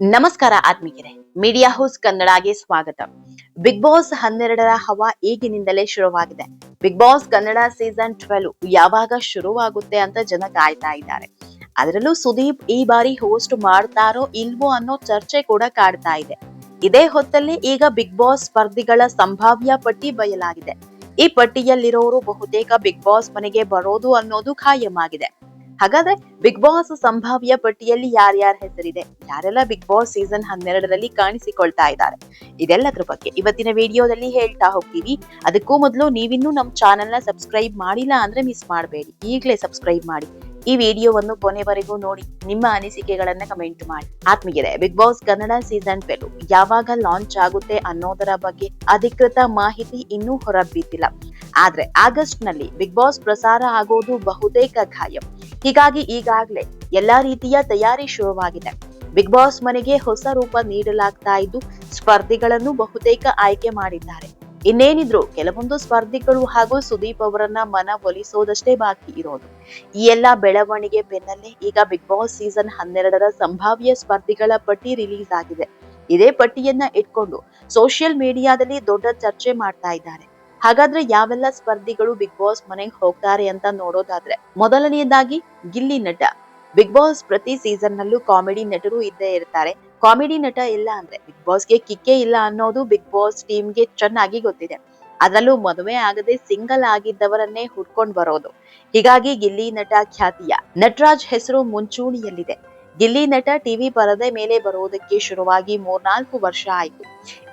ನಮಸ್ಕಾರ ಆತ್ಮೀಯರೇ. Media house ಕನ್ನಡಗೆ ಸ್ವಾಗತ. ಬಿಗ್ ಬಾಸ್ ಹನ್ನೆರಡರ ಹವಾ ಈಗಿನಿಂದಲೇ ಶುರುವಾಗಿದೆ. Big boss Kannada season twelve ಯಾವಾಗ ಶುರುವಾಗುತ್ತೆ ಅಂತ ಜನ ಕಾಯ್ತಾ ಇದ್ದಾರೆ. ಅದರಲ್ಲೂ ಸುದೀಪ್ ಈ ಬಾರಿ ಹೋಸ್ಟ್ ಮಾಡ್ತಾರೋ ಇಲ್ವೋ ಅನ್ನೋ ಚರ್ಚೆ ಕೂಡ ಕಾಡ್ತಾ ಇದೆ. ಇದೇ ಹೊತ್ತಲ್ಲಿ ಈಗ ಬಿಗ್ ಬಾಸ್ ಸ್ಪರ್ಧಿಗಳ ಸಂಭಾವ್ಯ ಪಟ್ಟಿ ಬಯಲಾಗಿದೆ. ಈ ಪಟ್ಟಿಯಲ್ಲಿರೋರು ಬಹುತೇಕ ಬಿಗ್ ಬಾಸ್ ಮನೆಗೆ ಬರೋದು ಅನ್ನೋದು ಖಾಯಮಾಗಿದೆ ಹಾಗಾದ್ರೆ ಬಿಗ್ ಬಾಸ್ ಸಂಭಾವ್ಯ ಪಟ್ಟಿಯಲ್ಲಿ ಯಾರ್ಯಾರ ಹೆಸರಿದೆ? ಯಾರೆಲ್ಲ ಬಿಗ್ ಬಾಸ್ ಸೀಸನ್ ಹನ್ನೆರಡರಲ್ಲಿ ಕಾಣಿಸಿಕೊಳ್ತಾ ಇದ್ದಾರೆ? ಇದೆಲ್ಲದ್ರ ಬಗ್ಗೆ ಇವತ್ತಿನ ವಿಡಿಯೋದಲ್ಲಿ ಹೇಳ್ತಾ ಹೋಗ್ತೀವಿ. ಅದಕ್ಕೂ ಮೊದಲು ನೀವಿನ್ನೂ ನಮ್ಮ ಚಾನೆಲ್ನ ಸಬ್ಸ್ಕ್ರೈಬ್ ಮಾಡಿಲ್ಲ ಅಂದ್ರೆ ಮಿಸ್ ಮಾಡಬೇಡಿ. ಈಗಲೇ ಸಬ್ಸ್ಕ್ರೈಬ್ ಮಾಡಿ. ಈ ವಿಡಿಯೋವನ್ನು ಕೊನೆವರೆಗೂ ನೋಡಿ. ನಿಮ್ಮ ಅನಿಸಿಕೆಗಳನ್ನ ಕಮೆಂಟ್ ಮಾಡಿ. ಆತ್ಮೀಯರೇ, big boss Kannada season twelve ಯಾವಾಗ ಲಾಂಚ್ ಆಗುತ್ತೆ ಅನ್ನೋದರ ಬಗ್ಗೆ ಅಧಿಕೃತ ಮಾಹಿತಿ ಇನ್ನೂ ಹೊರಬಿದ್ದಿಲ್ಲ. ಆದ್ರೆ ಆಗಸ್ಟ್ನಲ್ಲಿ ಬಿಗ್ ಬಾಸ್ ಪ್ರಸಾರ ಆಗೋದು ಬಹುತೇಕ ಖಾಯಂ ಹೀಗಾಗಿ ಈಗಾಗಲೇ ಎಲ್ಲಾ ರೀತಿಯ ತಯಾರಿ ಶುರುವಾಗಿದೆ. ಬಿಗ್ ಬಾಸ್ ಮನೆಗೆ ಹೊಸ ರೂಪ ನೀಡಲಾಗ್ತಾ ಇದ್ದು, ಸ್ಪರ್ಧಿಗಳನ್ನು ಬಹುತೇಕ ಆಯ್ಕೆ ಮಾಡಿದ್ದಾರೆ. ಇನ್ನೇನಿದ್ರು ಕೆಲವೊಂದು ಸ್ಪರ್ಧಿಗಳು ಹಾಗೂ ಸುದೀಪ್ ಅವರನ್ನ ಮನ ಒಲಿಸೋದಷ್ಟೇ ಬಾಕಿ ಇರೋದು. ಈ ಎಲ್ಲಾ ಬೆಳವಣಿಗೆ ಬೆನ್ನಲ್ಲೇ ಈಗ ಬಿಗ್ ಬಾಸ್ ಸೀಸನ್ ಹನ್ನೆರಡರ ಸಂಭಾವ್ಯ ಸ್ಪರ್ಧಿಗಳ ಪಟ್ಟಿ ರಿಲೀಸ್ ಆಗಿದೆ ಇದೇ ಪಟ್ಟಿಯನ್ನ ಇಟ್ಕೊಂಡು ಸೋಷಿಯಲ್ ಮೀಡಿಯಾದಲ್ಲಿ ದೊಡ್ಡ ಚರ್ಚೆ ಮಾಡ್ತಾ ಇದ್ದಾರೆ. ಹಾಗಾದ್ರೆ ಯಾವೆಲ್ಲ ಸ್ಪರ್ಧಿಗಳು ಬಿಗ್ ಬಾಸ್ ಮನೆಗೆ ಹೋಗ್ತಾರೆ ಅಂತ ನೋಡೋದಾದ್ರೆ, ಮೊದಲನೆಯದಾಗಿ ಗಿಲ್ಲಿ ನಟ. ಬಿಗ್ ಬಾಸ್ ಪ್ರತಿ ಸೀಸನ್ ನಲ್ಲೂ ಕಾಮಿಡಿ ನಟರು ಇದ್ದೇ ಇರ್ತಾರೆ. ಕಾಮಿಡಿ ನಟ ಇಲ್ಲ ಅಂದ್ರೆ ಬಿಗ್ ಬಾಸ್ಗೆ ಕಿಕ್ಕೇ ಇಲ್ಲ ಅನ್ನೋದು ಬಿಗ್ ಬಾಸ್ ಟೀಮ್ಗೆ ಚೆನ್ನಾಗಿ ಗೊತ್ತಿದೆ. ಅದರಲ್ಲೂ ಮದುವೆ ಆಗದೆ ಸಿಂಗಲ್ ಆಗಿದ್ದವರನ್ನೇ ಹುಡ್ಕೊಂಡ್ ಬರೋದು. ಹೀಗಾಗಿ ಗಿಲ್ಲಿ ನಟ ಖ್ಯಾತಿಯ. ನಟರಾಜ್ ಹೆಸರು ಮುಂಚೂಣಿಯಲ್ಲಿದೆ. ಗಿಲ್ಲಿ ನಟ ಟಿವಿ ಪರದೆ ಮೇಲೆ ಬರುವುದಕ್ಕೆ ಶುರುವಾಗಿ ಮೂರ್ನಾಲ್ಕು ವರ್ಷ ಆಯ್ತು.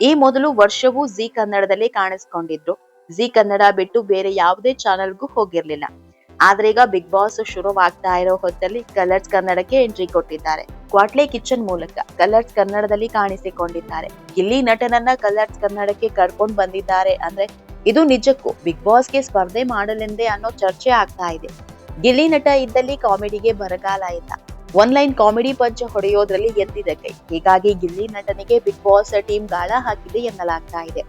ಈ ಮೊದಲು ವರ್ಷವೂ ಜಿ ಕನ್ನಡದಲ್ಲಿ ಕಾಣಿಸ್ಕೊಂಡಿದ್ರು. ಜಿ ಕನ್ನಡ ಬಿಟ್ಟು ಬೇರೆ ಯಾವುದೇ ಚಾನೆಲ್ಗೂ ಹೋಗಿರ್ಲಿಲ್ಲ. ಆದ್ರೆ ಈಗ ಬಿಗ್ ಬಾಸ್ ಶುರುವಾಗ್ತಾ ಇರೋ ಹೊತ್ತಲ್ಲಿ ಕಲರ್ಸ್ ಕನ್ನಡಕ್ಕೆ ಎಂಟ್ರಿ ಕೊಟ್ಟಿದ್ದಾರೆ. ಕ್ವಾಟ್ಲೆ ಕಿಚನ್ ಮೂಲಕ ಕಲರ್ಸ್ ಕನ್ನಡದಲ್ಲಿ ಕಾಣಿಸಿಕೊಂಡಿದ್ದಾರೆ. ಗಿಲ್ಲಿ ನಟನನ್ನ ಕಲರ್ಸ್ ಕನ್ನಡಕ್ಕೆ ಕರ್ಕೊಂಡು ಬಂದಿದ್ದಾರೆ ಅಂದ್ರೆ ಇದು ನಿಜಕ್ಕೂ ಬಿಗ್ ಬಾಸ್ಗೆ ಸ್ಪರ್ಧೆ ಮಾಡಲೆಂದೇ ಅನ್ನೋ ಚರ್ಚೆ ಆಗ್ತಾ ಇದೆ. ಗಿಲ್ಲಿ ನಟ ಇದ್ದಲ್ಲಿ ಕಾಮಿಡಿಗೆ ಬರಗಾಲ ಇಲ್ಲ. ಒನ್ ಲೈನ್ ಕಾಮಿಡಿ ಪಂಚ ಹೊಡೆಯೋದ್ರಲ್ಲಿ ಎದ್ದಿದ ಕೈ. ಹೀಗಾಗಿ ಗಿಲ್ಲಿ ನಟನಿಗೆ ಬಿಗ್ ಬಾಸ್ ಟೀಮ್ ಗಾಳ ಹಾಕಿದೆ ಎನ್ನಲಾಗ್ತಾ ಇದೆ.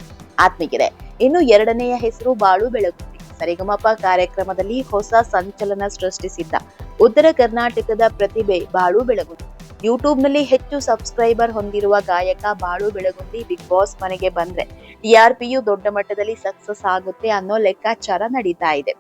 ಆತ್ಮೀಯರೇ ಇನ್ನು ಎರಡನೆಯ ಹೆಸರು ಬಾಳು ಬೆಳಗುಂದಿ. ಸರಿಗಮಪ ಕಾರ್ಯಕ್ರಮದಲ್ಲಿ ಹೊಸ ಸಂಚಲನ ಸೃಷ್ಟಿಸಿದ್ದ ಉತ್ತರ ಕರ್ನಾಟಕದ ಪ್ರತಿಭೆ ಬಾಳು ಬೆಳಗುಂದಿ. ಯೂಟ್ಯೂಬ್ನಲ್ಲಿ ಹೆಚ್ಚು ಸಬ್ಸ್ಕ್ರೈಬರ್ ಹೊಂದಿರುವ ಗಾಯಕ ಬಾಳು ಬೆಳಗುಂದಿ ಬಿಗ್ ಬಾಸ್ ಮನೆಗೆ ಬಂದ್ರೆ ಟಿಆರ್ಪಿಯು ದೊಡ್ಡ ಮಟ್ಟದಲ್ಲಿ ಸಕ್ಸಸ್ ಆಗುತ್ತೆ ಅನ್ನೋ ಲೆಕ್ಕಾಚಾರ ನಡೀತಾ ಇದೆ.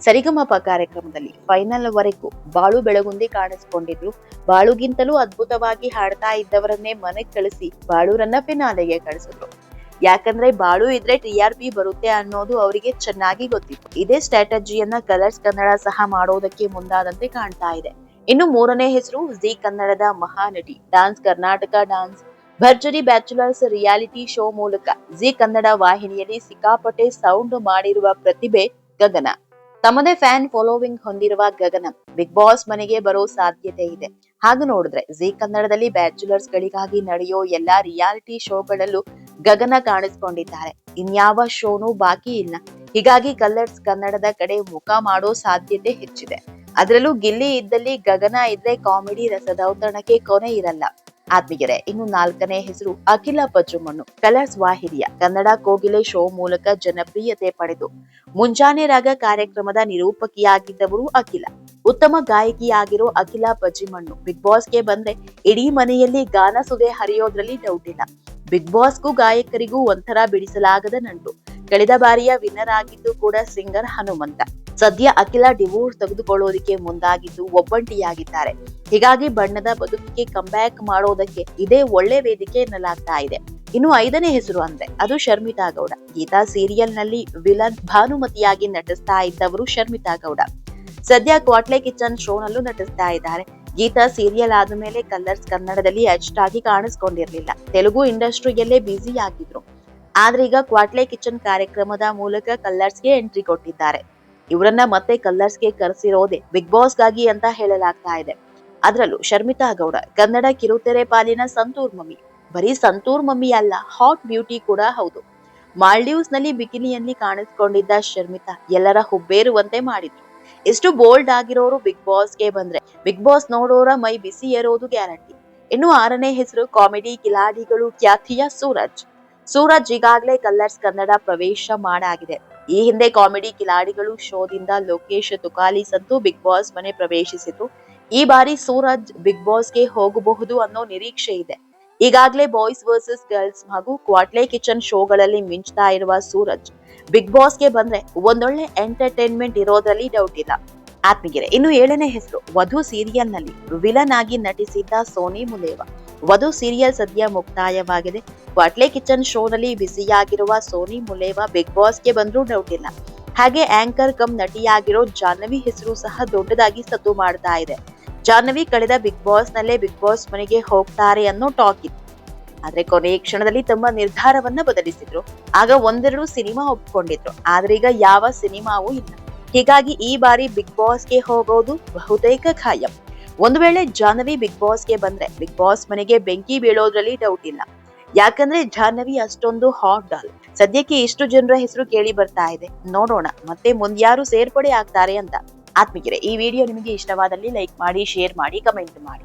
ಸರಿಗಮಪ ಕಾರ್ಯಕ್ರಮದಲ್ಲಿ ಫೈನಲ್ ವರೆಗೂ ಬಾಳು ಬೆಳಗುಂದಿ ಕಾಣಿಸಿಕೊಂಡಿದ್ರು. ಬಾಳುಗಿಂತಲೂ ಅದ್ಭುತವಾಗಿ ಹಾಡ್ತಾ ಇದ್ದವರನ್ನೇ ಮನೆಗೆ ಕಳಿಸಿ ಬಾಳೂರನ್ನ ಫಿನಾಲೆಗೆ ಕಳಿಸಿದ್ರು. ಯಾಕಂದ್ರೆ ಬಾಳು ಇದ್ರೆ ಟಿ ಆರ್ ಪಿ ಬರುತ್ತೆ ಅನ್ನೋದು ಅವರಿಗೆ ಚೆನ್ನಾಗಿ ಗೊತ್ತಿತ್ತು. ಇದೇ ಸ್ಟ್ರಾಟಜಿಯನ್ನ ಕಲರ್ಸ್ ಕನ್ನಡ ಸಹ ಮಾಡೋದಕ್ಕೆ ಮುಂದಾದಂತೆ ಕಾಣ್ತಾ ಇದೆ. ಇನ್ನು ಮೂರನೇ ಹೆಸರು ಜಿ ಕನ್ನಡದ Mahanati, dance Karnataka dance. Bharjari bachelors reality show ಮೂಲಕ ಜಿ ಕನ್ನಡ ವಾಹಿನಿಯಲ್ಲಿ ಸಿಕ್ಕಾಪಟ್ಟೆ ಸೌಂಡ್ ಮಾಡಿರುವ ಪ್ರತಿಭೆ ಗಗನ. ತಮ್ಮದೇ ಫ್ಯಾನ್ ಫಾಲೋವಿಂಗ್ ಹೊಂದಿರುವ ಗಗನ ಬಿಗ್ ಬಾಸ್ ಮನೆಗೆ ಬರೋ ಸಾಧ್ಯತೆ ಇದೆ. ಹಾಗೆ ನೋಡಿದ್ರೆ ಜಿ ಕನ್ನಡದಲ್ಲಿ ಬ್ಯಾಚುಲರ್ಸ್ ಗಳಿಗಾಗಿ ನಡೆಯೋ ಎಲ್ಲಾ ರಿಯಾಲಿಟಿ ಶೋಗಳಲ್ಲೂ ಗಗನ ಕಾಣಿಸ್ಕೊಂಡಿದ್ದಾರೆ. ಇನ್ಯಾವ ಶೋನೂ ಬಾಕಿ ಇಲ್ಲ. ಹೀಗಾಗಿ ಕಲ್ಲರ್ಸ್ ಕನ್ನಡದ ಕಡೆ ಮುಖ ಮಾಡೋ ಸಾಧ್ಯತೆ ಹೆಚ್ಚಿದೆ. ಅದರಲ್ಲೂ ಗಿಲ್ಲಿ ಇದ್ದಲ್ಲಿ ಗಗನ ಇದ್ರೆ ಕಾಮಿಡಿ ರಸದ ರಸದೌತಣಕ್ಕೆ ಕೊನೆ ಇರಲ್ಲ. ಆತ್ಮೀಯರೇ, ಇನ್ನು ನಾಲ್ಕನೇ ಹೆಸರು ಅಖಿಲ ಪಚ್ಚುಮಣ್ಣು. ಕಲರ್ಸ್ ವಾಹಿನಿಯ ಕನ್ನಡ ಕೋಗಿಲೆ ಶೋ ಮೂಲಕ ಜನಪ್ರಿಯತೆ ಪಡೆದು, ಮುಂಜಾನೆ ರಾಗ ಕಾರ್ಯಕ್ರಮದ ನಿರೂಪಕಿಯಾಗಿದ್ದವರು ಅಖಿಲ. ಉತ್ತಮ ಗಾಯಕಿಯಾಗಿರೋ ಅಖಿಲ ಪಜಿಮಣ್ಣು ಬಿಗ್ ಬಾಸ್ಗೆ ಬಂದ್ರೆ ಇಡೀ ಮನೆಯಲ್ಲಿ ಗಾನ ಸುದೆ ಹರಿಯೋದ್ರಲ್ಲಿ ಡೌಟ್ ಇಲ್ಲ. ಬಿಗ್ ಬಾಸ್ಗೂ ಗಾಯಕರಿಗೂ ಒಂಥರ ಬಿಡಿಸಲಾಗದ ನಂಟು. ಕಳೆದ ಬಾರಿಯ ವಿನ್ನರ್ ಆಗಿದ್ದು ಕೂಡ ಸಿಂಗರ್ ಹನುಮಂತ. ಸದ್ಯ ಅಖಿಲ ಡಿವೋರ್ಸ್ ತೆಗೆದುಕೊಳ್ಳೋದಿಕ್ಕೆ ಮುಂದಾಗಿದ್ದು ಒಬ್ಬಂಟಿಯಾಗಿದ್ದಾರೆ. ಹೀಗಾಗಿ ಬಣ್ಣದ ಬದುಕಿಗೆ ಕಂಬ್ಯಾಕ್ ಮಾಡೋದಕ್ಕೆ ಇದೇ ಒಳ್ಳೆ ವೇದಿಕೆ ಎನ್ನಲಾಗ್ತಾ ಇದೆ. ಇನ್ನು ಐದನೇ ಹೆಸರು ಅಂದ್ರೆ ಅದು ಶರ್ಮಿತಾ ಗೌಡ. ಗೀತಾ ಸೀರಿಯಲ್ನಲ್ಲಿ ವಿಲನ್ ಭಾನುಮತಿಯಾಗಿ ನಟಿಸ್ತಾ ಇದ್ದವರು ಶರ್ಮಿತಾ ಗೌಡ. ಸದ್ಯ ಕ್ವಾಟ್ಲೆ ಕಿಚನ್ ಶೋನಲ್ಲೂ ನಟಿಸ್ತಾ ಇದ್ದಾರೆ. ಗೀತಾ ಸೀರಿಯಲ್ ಆದ ಮೇಲೆ ಕಲರ್ಸ್ ಕನ್ನಡದಲ್ಲಿ ಅಷ್ಟಾಗಿ ಕಾಣಿಸ್ಕೊಂಡಿರ್ಲಿಲ್ಲ. ತೆಲುಗು ಇಂಡಸ್ಟ್ರಿಯಲ್ಲೇ ಬ್ಯುಸಿ ಆಗಿದ್ರು. ಆದ್ರೆ ಈಗ ಕ್ವಾಟ್ಲೆ ಕಿಚನ್ ಕಾರ್ಯಕ್ರಮದ ಮೂಲಕ ಕಲ್ಲರ್ಸ್ಗೆ ಎಂಟ್ರಿ ಕೊಟ್ಟಿದ್ದಾರೆ. ಇವರನ್ನ ಮತ್ತೆ ಕಲ್ಲರ್ಸ್ಗೆ ಕರೆಸಿರೋದೆ ಬಿಗ್ ಬಾಸ್ಗಾಗಿ ಅಂತ ಹೇಳಲಾಗ್ತಾ ಇದೆ. ಅದರಲ್ಲೂ ಶರ್ಮಿತಾ ಗೌಡ, ಕನ್ನಡ ಕಿರುತೆರೆ ಪಾಲಿನ ಸಂತೂರ್ ಮಮ್ಮಿ. ಬರೀ ಸಂತೂರ್ ಮಮ್ಮಿ ಅಲ್ಲ ಹಾಟ್ ಬ್ಯೂಟಿ ಕೂಡ ಹೌದು. ಮಾಲ್ಡೀವ್ಸ್ನಲ್ಲಿ ಬಿಕಿನಿಯಲ್ಲಿ ಕಾಣಿಸ್ಕೊಂಡಿದ್ದ ಶರ್ಮಿತಾ ಎಲ್ಲರ ಹುಬ್ಬೇರುವಂತೆ ಮಾಡಿದ್ರು. ಎಷ್ಟು ಬೋಲ್ಡ್ ಆಗಿರೋರು ಬಿಗ್ ಬಾಸ್ಗೆ ಬಂದ್ರೆ. ಬಿಗ್ ಬಾಸ್ ನೋಡೋರ ಮೈ ಬಿಸಿ ಏರೋದು ಗ್ಯಾರಂಟಿ. ಇನ್ನು ಆರನೇ ಹೆಸರು ಕಾಮಿಡಿ ಕಿಲಾಡಿಗಳು ಖ್ಯಾತಿಯ ಸೂರಜ್. ಸೂರಜ್ ಈಗಾಗಲೇ ಕಲ್ಲರ್ಸ್ ಕನ್ನಡ ಪ್ರವೇಶ ಮಾಡಾಗಿದೆ. ಈ ಹಿಂದೆ ಕಾಮಿಡಿ ಕಿಲಾಡಿಗಳು ಶೋದಿಂದ ಲೋಕೇಶ್ ತುಕಾಲಿ ಸಂತು ಬಿಗ್ ಬಾಸ್ ಮನೆ ಪ್ರವೇಶಿಸಿತು. ಈ ಬಾರಿ ಸೂರಜ್ ಬಿಗ್ ಬಾಸ್ಗೆ ಹೋಗಬಹುದು ಅನ್ನೋ ನಿರೀಕ್ಷೆ ಇದೆ. ಈಗಾಗಲೇ ಬಾಯ್ಸ್ ವರ್ಸಸ್ ಗರ್ಲ್ಸ್ ಹಾಗೂ ಕ್ವಾಟ್ಲೆ ಕಿಚನ್ ಶೋಗಳಲ್ಲಿ ಮಿಂಚ್ತಾ ಇರುವ ಸೂರಜ್ ಬಿಗ್ ಬಾಸ್ಗೆ ಬಂದ್ರೆ ಒಂದೊಳ್ಳೆ ಎಂಟರ್ಟೈನ್ಮೆಂಟ್ ಇರೋದ್ರಲ್ಲಿ ಡೌಟ್ ಇಲ್ಲ. ಆತ್ಮಗಿರೆ ಇನ್ನು ಏಳನೇ ಹೆಸರು, ವಧು ಸೀರಿಯಲ್ನಲ್ಲಿ ವಿಲನ್ ಆಗಿ ನಟಿಸಿದ್ದ ಸೋನಿ ಮುಲೇವ ವಧು ಸೀರಿಯಲ್ ಸದ್ಯ ಮುಕ್ತಾಯವಾಗಿದೆ. ಕ್ವಾಟ್ಲೆ ಕಿಚನ್ ಶೋನಲ್ಲಿ ಬ್ಯುಸಿಯಾಗಿರುವ ಸೋನಿ ಮುಲೇವ ಬಿಗ್ ಬಾಸ್ಗೆ ಬಂದ್ರೂ ಡೌಟ್ ಇಲ್ಲ. ಹಾಗೆ ಆಂಕರ್ ಕಮ್ ನಟಿಯಾಗಿರೋ ಜಾಹ್ನವಿ ಹೆಸರು ಸಹ ದೊಡ್ಡದಾಗಿ ಸದ್ದು ಮಾಡ್ತಾ ಇದೆ. ಜಾಹ್ನವಿ ಕಳೆದ ಬಿಗ್ ಬಾಸ್ ನಲ್ಲೇ ಬಿಗ್ ಬಾಸ್ ಮನೆಗೆ ಹೋಗ್ತಾರೆ ಅನ್ನೋ ಟಾಕ್ ಇತ್ತು. ಆದ್ರೆ ಕೊನೆಯ ಕ್ಷಣದಲ್ಲಿ ತಮ್ಮ ನಿರ್ಧಾರವನ್ನ ಬದಲಿಸಿದ್ರು. ಆಗ ಒಂದೆರಡು ಸಿನಿಮಾ ಒಪ್ಕೊಂಡಿದ್ರು. ಆದ್ರೆ ಈಗ ಯಾವ ಸಿನಿಮಾವೂ ಇಲ್ಲ. ಹೀಗಾಗಿ ಈ ಬಾರಿ ಬಿಗ್ ಬಾಸ್ಗೆ ಹೋಗೋದು ಬಹುತೇಕ ಖಾಯಂ. ಒಂದು ವೇಳೆ ಜಾಹ್ನವಿ ಬಿಗ್ ಬಾಸ್ಗೆ ಬಂದ್ರೆ, ಬಿಗ್ ಬಾಸ್ ಮನೆಗೆ ಬೆಂಕಿ ಬೀಳೋದ್ರಲ್ಲಿ ಡೌಟ್ ಇಲ್ಲ. ಯಾಕಂದ್ರೆ ಜಾಹ್ನವಿ ಅಷ್ಟೊಂದು ಹಾಟ್ ಡಾಲ್ ಸದ್ಯಕ್ಕೆ ಇಷ್ಟು ಜನರ ಹೆಸರು ಕೇಳಿ ಬರ್ತಾ ಇದೆ. ನೋಡೋಣ, ಮತ್ತೆ ಮುಂದ್ಯಾರು ಸೇರ್ಪಡೆ ಆಗ್ತಾರೆ ಅಂತ. ಆತ್ಮಿಕರೆ ಈ ವಿಡಿಯೋ ನಿಮಗೆ ಇಷ್ಟವಾದಲ್ಲಿ ಲೈಕ್ ಮಾಡಿ, ಶೇರ್ ಮಾಡಿ, ಕಮೆಂಟ್ ಮಾಡಿ.